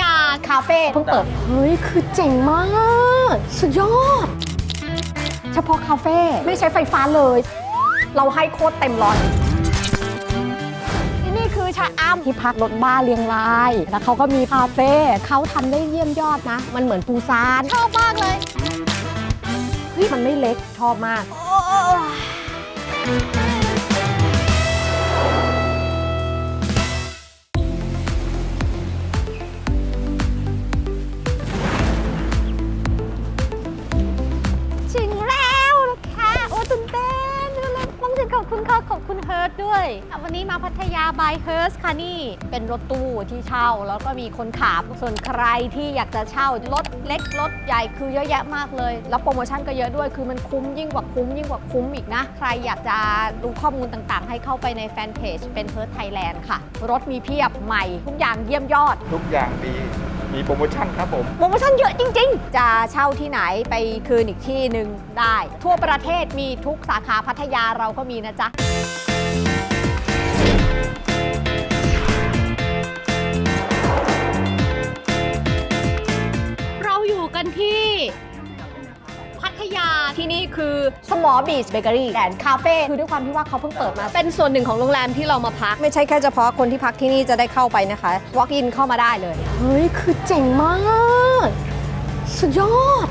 ยาคาเฟ่เพิ่งเปิด เฮ้ย คือเจ๋งมาก สุดยอด เฉพาะคาเฟ่ไม่ใช้ไฟฟ้าเลย เราให้โคตรเต็มร้อยที่นี่คือชาอ้ำที่พักรถบ้าเรียงราย แล้วเขาก็มีคาเฟ่เขาทำได้เยี่ยมยอดนะ มันเหมือนปูซานชอบมากเลยเฮ้ยมันไม่เล็กชอบมาก ขอบคุณเฮิร์ทด้วย วันนี้มาพัทยาบายเฮิร์สค่ะนี่เป็นรถตู้ที่เช่าแล้วก็มีคนขับส่วนใครที่อยากจะเช่ารถเล็กรถใหญ่คือเยอะแยะมากเลย แล้วโปรโมชั่นก็เยอะด้วยคือมันคุ้มยิ่งกว่าคุ้มยิ่งกว่าคุ้มอีกนะ ใครอยากจะดูข้อมูลต่างๆ ให้เข้าไปในแฟนเพจเป็นเฮิร์ทไทยแลนด์ค่ะ รถมีเพียบใหม่ ทุกอย่างเยี่ยมยอด ทุกอย่างดี มีโปรโมชั่นครับผม โปรโมชั่นเยอะจริง ๆ จะเช่าที่ไหนไปคืนอีกที่หนึ่งได้ ทั่วประเทศมีทุกสาขาพัทยาเราก็มีนะจ๊ะ คือสมอบีชเบเกอรี่แอนด์คาเฟ่คือด้วยความที่ว่าเขาเพิ่งเปิดมา เป็นส่วนหนึ่งของโรงแรมที่เรามาพัก ไม่ใช่แค่เฉพาะคนที่พักที่นี่จะได้เข้าไปนะคะ walk in เข้ามาได้เลย เฮ้ย คือเจ๋งมาก สุดยอด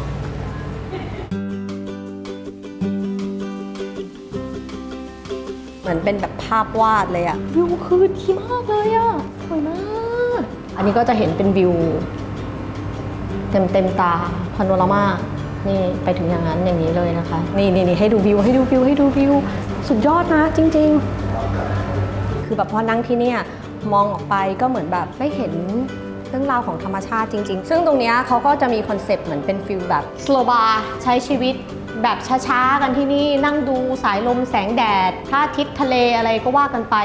เหมือนเป็นแบบภาพวาดเลยอะวิวคือดีมากเลยอะสวยมาก อันนี้ก็จะเห็นเป็นวิว เต็มเต็มตาพาโนรามา นี่ไปถึงอย่างนั้นอย่างนี้เลยนะคะ นี่นี่นี่ให้ดูวิวให้ดูวิวให้ดูวิว สุดยอดนะจริง ๆ คือแบบพอนั่งที่เนี่ยมองออกไปก็เหมือนแบบได้เห็นเรื่องราวของธรรมชาติจริง ๆ ซึ่งตรงนี้เขาก็จะมีคอนเซปต์เหมือนเป็นฟิลแบบสโลบาใช้ชีวิตแบบช้า ๆ กันที่นี่นั่งดูสายลมแสงแดดพระอาทิตย์ทะเลอะไรก็ว่ากันไป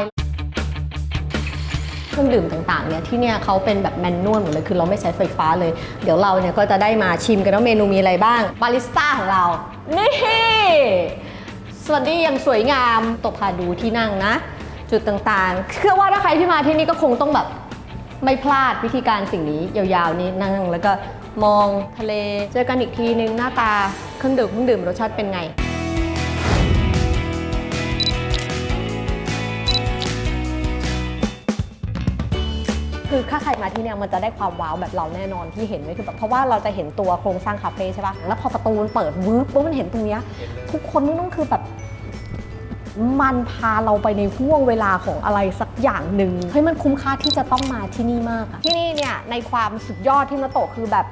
เครื่องดื่มต่างๆเนี่ยที่เนี่ยเขาเป็นแบบแมนนวลหมดเลยคือเราไม่ใช้ไฟฟ้าเลย เดี๋ยวเราเนี่ยก็จะได้มาชิมกันว่าเมนูมีอะไรบ้าง บาริสต้าของเรา นี่ สวัสดีอย่างสวยงามตบพาดูที่นั่งนะ จุดต่างๆ เชื่อว่าถ้าใครที่มาที่นี่ก็คงต้องแบบไม่พลาดวิธีการสิ่งนี้ยาวๆนี้นั่งแล้วก็มองทะเล เจอกันอีกทีนึงหน้าตาเครื่องดื่มเครื่องดื่มรสชาติเป็นไง คือถ้าใครมาที่เนี่ยมันจะได้ความว้าวแบบเราแน่นอนที่เห็นเลยคือแบบเพราะว่าเราจะเห็นตัวโครงสร้างคาเฟ่ใช่ปะแล้วพอประตูมันเปิดวืบปุ๊บมันเห็นตรงเนี้ยทุกคนนี่ต้องคือแบบมันพาเราไปในห่วงเวลาของอะไรสักอย่างหนึ่งเฮ้ยมันคุ้มค่าที่จะต้องมาที่นี่มากอะที่นี่เนี่ยในความสุดยอดที่มาโตะคือแบบ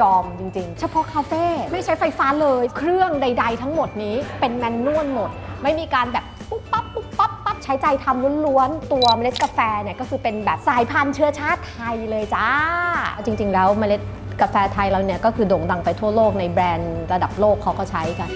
ยอมจริงๆ เฉพาะคาเฟ่ไม่ใช้ไฟฟ้าเลย เครื่องใด ๆ ทั้งหมดนี้เป็นแมนนวลหมด ไม่มีการแบบปุ๊บปั๊บ ใช้ใจทำล้วนๆ ตัวเมล็ดกาแฟเนี่ยก็คือเป็นแบบสายพันธุ์เชื้อชาติไทยเลยจ้า จริง ๆ แล้วเมล็ดกาแฟไทยเราเนี่ยก็คือโด่งดังไปทั่วโลกในแบรนด์ระดับโลกเขาก็ใช้กัน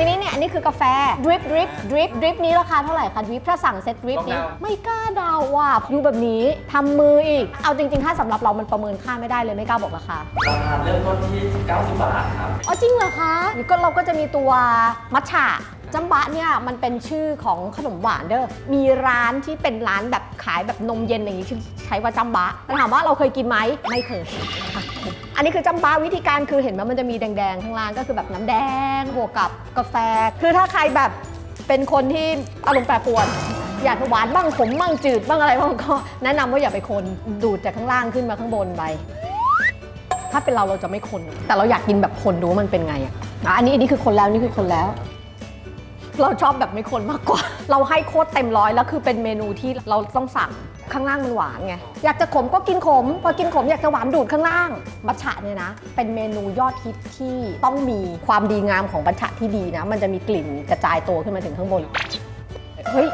ทีนี้เนี่ยอันนี้คือกาแฟดริปดริปดริปดริปนี้ราคาเท่าไหร่คะดริปถ้าสั่งเซ็ตดริปนี้ต้องเดา ไม่กล้าเดาว่ะดูแบบนี้ทำมืออีก เอาจริงๆ ถ้าสำหรับเรามันประเมินค่าไม่ได้เลยไม่กล้าบอกราคา ราคาเริ่มต้นที่ 90 บาทครับ อ๋อจริงเหรอคะนี่ก็เราก็จะมีตัวมัทฉะจัมบะเนี่ยมันเป็นชื่อของขนมหวานเด้อ มีร้านที่เป็นร้านแบบขายแบบนมเย็นอย่างนี้ชื่อใช้ว่าจัมบะแต่ถามว่าเราเคยกินไหมไม่เคยค่ะ อันนี้คือจำปาวิธีการคือเห็นไหมมันจะมีแดงๆข้างล่างก็คือแบบน้ำแดงบวกกับกาแฟ คือถ้าใครแบบเป็นคนที่อารมณ์แปรปรวน อยากหวานบ้างขมบ้างจืดบ้างอะไรบ้างก็แนะนำว่าอย่าไปคนดูดจากข้างล่างขึ้นมาข้างบนไป ถ้าเป็นเราเราจะไม่คน แต่เราอยากกินแบบคนดูว่ามันเป็นไงอะอะอันนี้อันนี้คือคนแล้วนี่คือคนแล้ว เราชอบแบบไม่คนมากกว่า เราให้โคตรเต็มร้อยแล้วคือเป็นเมนูที่เราต้องสั่งข้างล่างมันหวานไง อยากจะขมก็กินขม พอกินขมอยากจะหวานดูดข้างล่าง บัชชะเนี่ยนะ เป็นเมนูยอดฮิตที่ต้องมีความดีงามของบัชชะที่ดีนะ มันจะมีกลิ่นกระจายตัวขึ้นมาถึงข้างบน เฮ้ย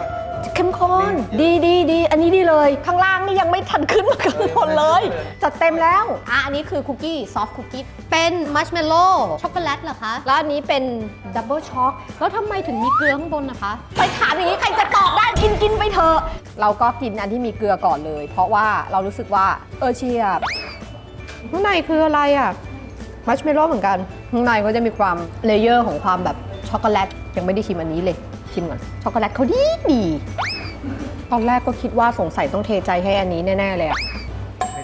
เข้มข้นดีดีดีอันนี้ดีเลย ข้างล่างนี่ยังไม่ทันขึ้นมาข้างบนเลย จัดเต็มแล้ว อะอันนี้คือคุกกี้ซอฟต์คุกกี้เป็นมัชเมลโล่ช็อกโกแลตเหรอคะ แล้วอันนี้เป็นดับเบิลช็อกแล้วทำไมถึงมีเกลือข้างบนนะคะ ไปถามอย่างนี้ใครจะตอบได้กินกินไปเถอะ เราก็กินอันที่มีเกลือก่อนเลย เพราะว่าเรารู้สึกว่าเออเชียบข้างในคืออะไรอะมัชเมลโล่เหมือนกันข้างในก็จะมีความเลเยอร์ของความแบบช็อกโกแลตยังไม่ได้ชิมอันนี้เลย ชิมก่อน ช็อกโกแลตเขาดีดี ตอนแรกก็คิดว่าสงสัยต้องเทใจให้อันนี้แน่ ๆ เลยอะ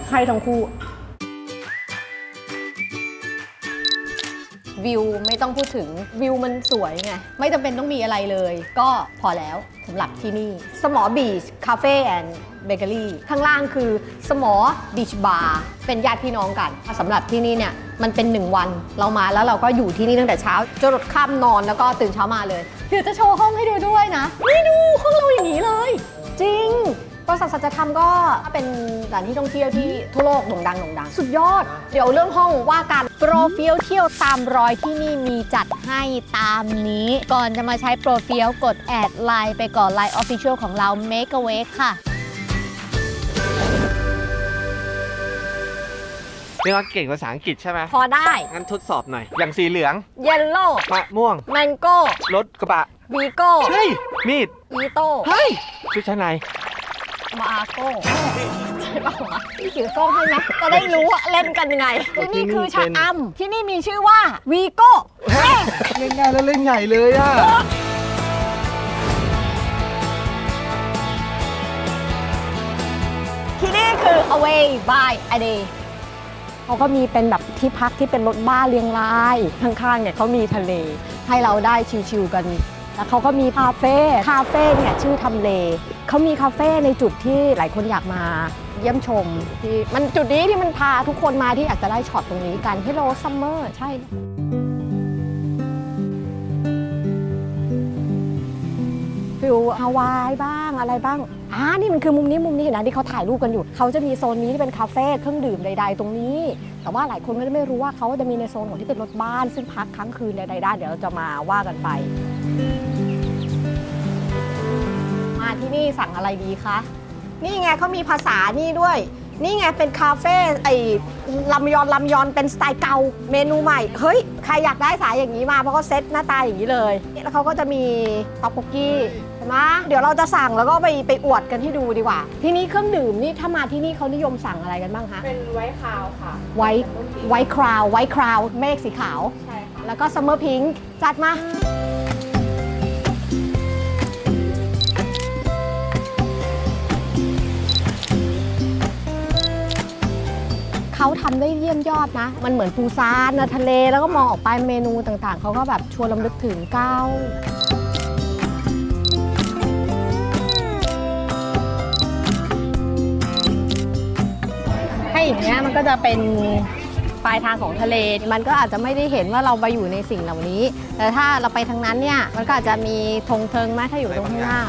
ให้ทั้งคู่ วิวไม่ต้องพูดถึงวิวมันสวยไง ไม่จำเป็นต้องมีอะไรเลย ก็พอแล้วสำหรับที่นี่ สมอบีชคาเฟ่แอนด์เบเกอรี่ข้างล่างคือสมอบีชบาร์เป็นญาติพี่น้องกันสำหรับที่นี่เนี่ยมันเป็นหนึ่งวันเรามาแล้วเราก็อยู่ที่นี่ตั้งแต่เช้าจรดค่ำนอนแล้วก็ตื่นเช้ามาเลย เดี๋ยวจะโชว์ห้องให้ดูด้วยนะนี่ดูห้องเราอย่างนี้เลย จริง ริษัทสัจธรรมก็เป็นสถานที่ท่องเที่ยวที่ทั่วโลกโด่งดังโด่งดัง สุดยอด เดี๋ยวเรื่องห้องว่ากันโปรเฟียลเที่ยวตามรอยที่นี่มีจัดให้ตามนี้ ก่อนจะมาใช้โปรเฟียลกดแอดไลน์ไปก่อนไลน์ออฟฟิเชียลของเรา Make a Wake ค่ะเรียกว่าเก่งภาษาอังกฤษใช่ไหมพอได้ งั้นทดสอบหน่อย อย่างสีเหลือง เยลโล่มะม่วง แมงโก้ รถกระบะ วีโก้ เฮ้ย มีด อีโต้ เฮ้ยชุดชั้นใน มาโก้ใช่ป่าววะพี่ถือกล้องให้ไหมจะได้รู้ว่าเล่นกันยังไงที่นี่คือชะอำที่นี่มีชื่อว่าวีโก้เล่นง่ายแล้วเล่นใหญ่เลยอะที่นี่คือ away by a day เขาก็มีเป็นแบบที่พักที่เป็นรถบ้านเรียงราย ข้างๆเนี่ยเขามีทะเล ให้เราได้ชิลๆกัน แล้วเขาก็มีคาเฟ่คาเฟ่เนี่ยชื่อทำเลเขามีคาเฟ่ในจุดที่หลายคนอยากมาเยี่ยมชมที่มันจุดนี้ที่มันพาทุกคนมาที่อยากจะได้ช็อตตรงนี้กัน Hello Summer ใช่ฟิลฮาวายบ้างอะไรบ้างอ่านี่มันคือมุมนี้มุมนี้เห็นนะที่เขาถ่ายรูปกันอยู่ เขาจะมีโซนนี้ที่เป็นคาเฟ่เครื่องดื่มใด ๆ ตรงนี้ แต่ว่าหลายคนก็จะไม่รู้ว่าเขาจะมีในโซนของที่เป็นรถบ้าน ซึ่งพักค้างคืนใดๆได้เดี๋ยวเราจะมาว่ากันไป มาที่นี่สั่งอะไรดีคะ นี่ไงเขามีภาษานี่ด้วย นี่ไงเป็นคาเฟ่ไอ้ลำยอนลำยอนเป็นสไตล์เก่าเมนูใหม่ เฮ้ย ใครอยากได้สายอย่างนี้มาเพราะเขาเซ็ตหน้าตาอย่างนี้เลย แล้วเขาก็จะมีต๊อกโบกี้ใช่ไหมเดี๋ยวเราจะสั่งแล้วก็ไปไปอวดกันให้ดูดีกว่า ที่นี่เครื่องดื่มนี่ถ้ามาที่นี่เขานิยมสั่งอะไรกันบ้างคะ เป็นไว้คาวค่ะ ไวท์ไวท์คราวไวท์คราวเมฆสีขาว ใช่ค่ะ แล้วก็ซัมเมอร์พิงค์จัดมา เขาทำได้เยี่ยมยอดนะ มันเหมือนปูซานนะทะเลแล้วก็มองออกไปเมนูต่างๆ เขาก็แบบชวนลำลึกถึงเก้าให้อย่างเงี้ยมันก็จะเป็นปลายทางของทะเล มันก็อาจจะไม่ได้เห็นว่าเราไปอยู่ในสิ่งเหล่านี้ แต่ถ้าเราไปทางนั้นเนี่ย มันก็อาจจะมีธงเทิงไหมถ้าอยู่ตรงข้างหน้า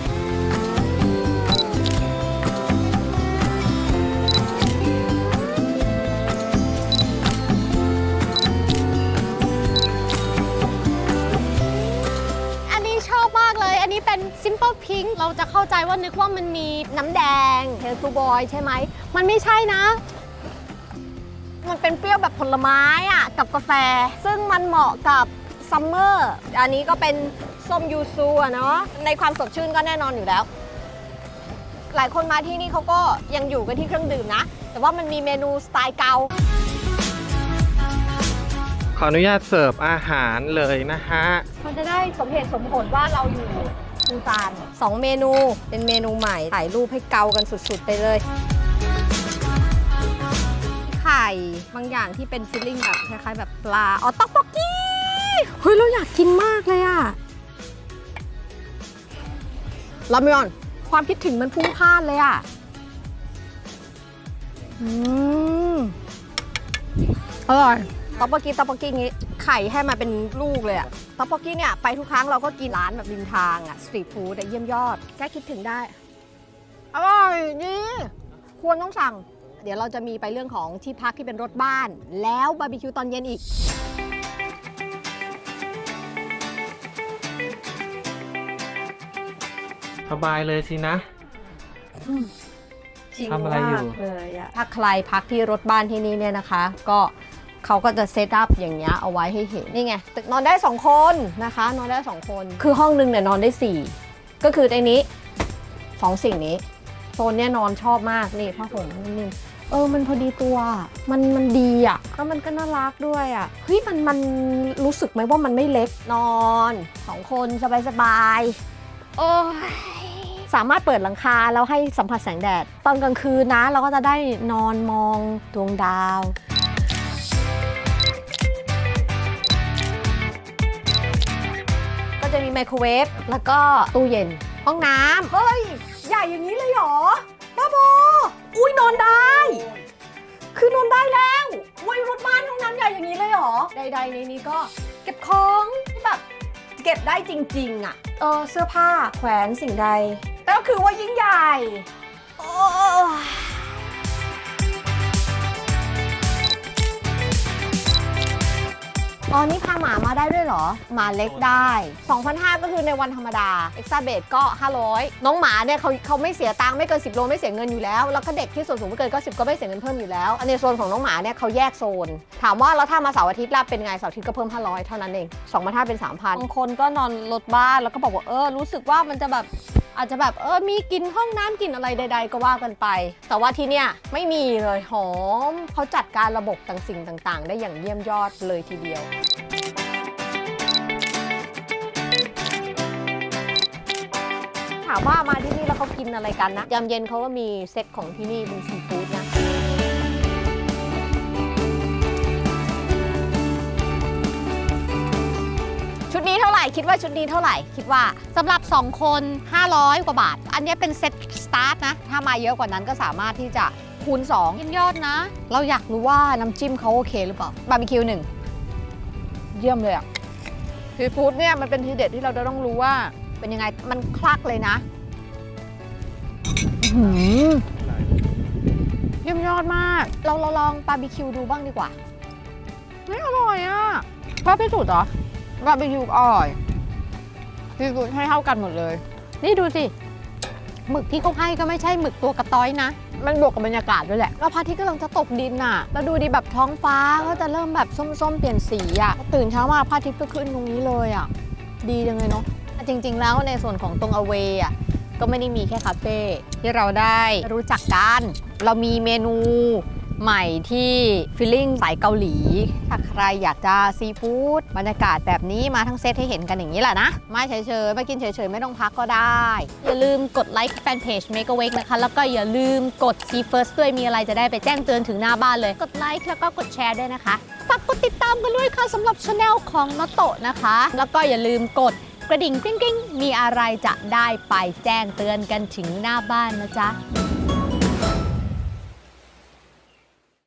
าจะเข้าใจว่านึกว่ามันมีน้ำแดงเฮลทูบอยใช่ไหม มันไม่ใช่นะ มันเป็นเปรี้ยวแบบผลไม้อะกับกาแฟ ซึ่งมันเหมาะกับซัมเมอร์อันนี้ก็เป็นส้มยูซูอะเนาะในความสดชื่นก็แน่นอนอยู่แล้ว หลายคนมาที่นี่เขาก็ยังอยู่กันที่เครื่องดื่มนะ แต่ว่ามันมีเมนูสไตล์เกาขออนุญาตเสิร์ฟอาหารเลยนะฮะ มันจะได้สมเหตุสมผลว่าเราอยู่ ปูซานสองเมนูเป็นเมนูใหม่ถ่ายรูปให้เกากันสุดๆไปเลย ไข่บางอย่างที่เป็นฟิลลิ่งแบบคล้ายๆแบบปลาอ๋อต๊อกบกกี้เฮ้ยเราอยากกินมากเลยอะรามยอน ความคิดถึงมันพุ่งพล่านเลยอะอืมอร่อย ต๊อกบกกี้ต๊อกบกกี้งี้ไข่ให้มาเป็นลูกเลยอะต๊อกบกกี้เนี่ยไปทุกครั้งเราก็กินร้านแบบริมทางอะสตรีทฟู้ดอะเยี่ยมยอดแค่คิดถึงได้ อร่อยดีควรต้องสั่ง เดี๋ยวเราจะมีไปเรื่องของที่พักที่เป็นรถบ้าน แล้วบาร์บีคิวตอนเย็นอีกสบายเลยสินะทำอะไรอยู่เลยอะ ถ้าใครพักที่รถบ้านที่นี่เนี่ยนะคะ ก็ เขาก็จะเซตอัพอย่างเงี้ยเอาไว้ให้เห็นนี่ไงตึกนอนได้ 2 คนนะคะ นอนได้ 2 คน คือห้องนึงเนี่ยนอนได้ 4 ก็คือในนี้ 2 สิ่งนี้โซนเนี่ยนอนชอบมากนี่ผ้าห่มนิ่มเออ มันพอดีตัว มัน มันดีอะแล้วมันก็น่ารักด้วยอะ เฮ้ย มัน มันรู้สึกไหมว่ามันไม่เล็ก นอนสองคนสบายๆโอ้ยสามารถเปิดหลังคาแล้วให้สัมผัสแสงแดด ตอนกลางคืนนะ เราก็จะได้นอนมองดวงดาว จะมีไมโครเวฟแล้วก็ตู้เย็น ห้องน้ำเฮ้ย ใหญ่อย่างนี้เลยเหรอบ้าบออุ้ยนอนได้ คือนอนได้แล้ววัยรถบ้านห้องน้ำใหญ่อย่างนี้เลยเหรอ ใดๆในนี้ก็เก็บของที่แบบเก็บได้จริง ๆ อะ เออเสื้อผ้าแขวนสิ่งใดก็คือว่ายิ่งใหญ่โอ้ อ๋อ นี่พาหมามาได้ด้วยเหรอ หมาเล็กได้2,500ก็คือในวันธรรมดา เอ็กซ่าเบดก็ 500 น้องหมาเนี่ยเขาเขาไม่เสียตังค์ไม่เกิน 10 โลไม่เสียเงินอยู่แล้ว แล้วก็เด็กที่ส่วนสูงไม่เกินก็10ก็ไม่เสียเงินเพิ่มอยู่แล้วอันในโซนของน้องหมาเนี่ยเขาแยกโซน ถามว่าแล้วถ้ามาเสาร์อาทิตย์ล่ะเป็นไงเสาร์อาทิตย์ก็เพิ่ม 500 เท่านั้นเอง2,500เป็น3,000บางคนก็นอนรถบ้านแล้วก็บอกว่าเออรู้สึกว่ามันจะแบบ อาจจะแบบเออมีกลินห้องน้ำกลินอะไรใด ๆ ก็ว่ากันไป แต่ว่าที่เนี่ยไม่มีเลยหอมเขาจัดการระบบต่างสิ่งต่างๆ ได้อย่างเยี่ยมยอดเลยทีเดียว ถามว่ามาที่นี่แล้วเขากินอะไรกันนะยามเย็นเขาก็มีเซตของที่นี่เป็นซีฟู้ดนะ เท่าไหร่คิดว่าชุดนี้เท่าไหร่คิดว่าสำหรับ 2 คน 500 กว่าบาท อันนี้เป็นเซ็ตสตาร์ทนะ ถ้ามาเยอะกว่านั้นก็สามารถที่จะคูณ2ยินยอดนะ เราอยากรู้ว่าน้ำจิ้มเขาโอเคหรือเปล่าบาร์บีคิวหนึ่งเยี่ยมเลยอะซีฟู้ดเนี่ยมันเป็นทีเด็ดที่เราจะต้องรู้ว่าเป็นยังไงมันคลักเลยนะเยี่ยมยอดมาก เราเราลองบาร์บีคิวดูบ้างดีกว่าไม่อร่อยอะว่าพิสูจน์เหรอ บาร์บีคิวอร่อยซีฟู้ดให้เท่ากันหมดเลย นี่ดูสิหมึกที่เขาให้ก็ไม่ใช่หมึกตัวกระต้อยนะ มันบวกกับบรรยากาศด้วยแหละ แล้วพระอาทิตย์กำลังจะตกดินน่ะ แล้วดูดิแบบท้องฟ้าก็จะเริ่มแบบส้มๆ เปลี่ยนสีอะ ตื่นเช้ามาพระอาทิตย์ก็ขึ้นตรงนี้เลยอะ ดีจังเลยเนาะอะจริง ๆ แล้วในส่วนของตรงอเวอะก็ไม่ได้มีแค่คาเฟ่ที่เราได้รู้จักกัน เรามีเมนู ใหม่ที่ฟิลลิ่งสายเกาหลี ถ้าใครอยากจะซีฟู้ดบรรยากาศแบบนี้มาทั้งเซตให้เห็นกันอย่างนี้แหละนะไม่เฉยๆไม่กินเฉยๆ ไม่ต้องพักก็ได้ อย่าลืมกดไลค์แฟนเพจ Make a Wake นะคะ แล้วก็อย่าลืมกด See First ด้วยมีอะไรจะได้ไปแจ้งเตือนถึงหน้าบ้านเลย กดไลค์แล้วก็กดแชร์ด้วยนะคะฝากกดติดตามกันด้วยค่ะสำหรับช anel ของนโตะนะคะ แล้วก็อย่าลืมกดกระดิ่งกริ๊งๆ มีอะไรจะได้ไปแจ้งเตือนกันถึงหน้าบ้านนะจ๊ะ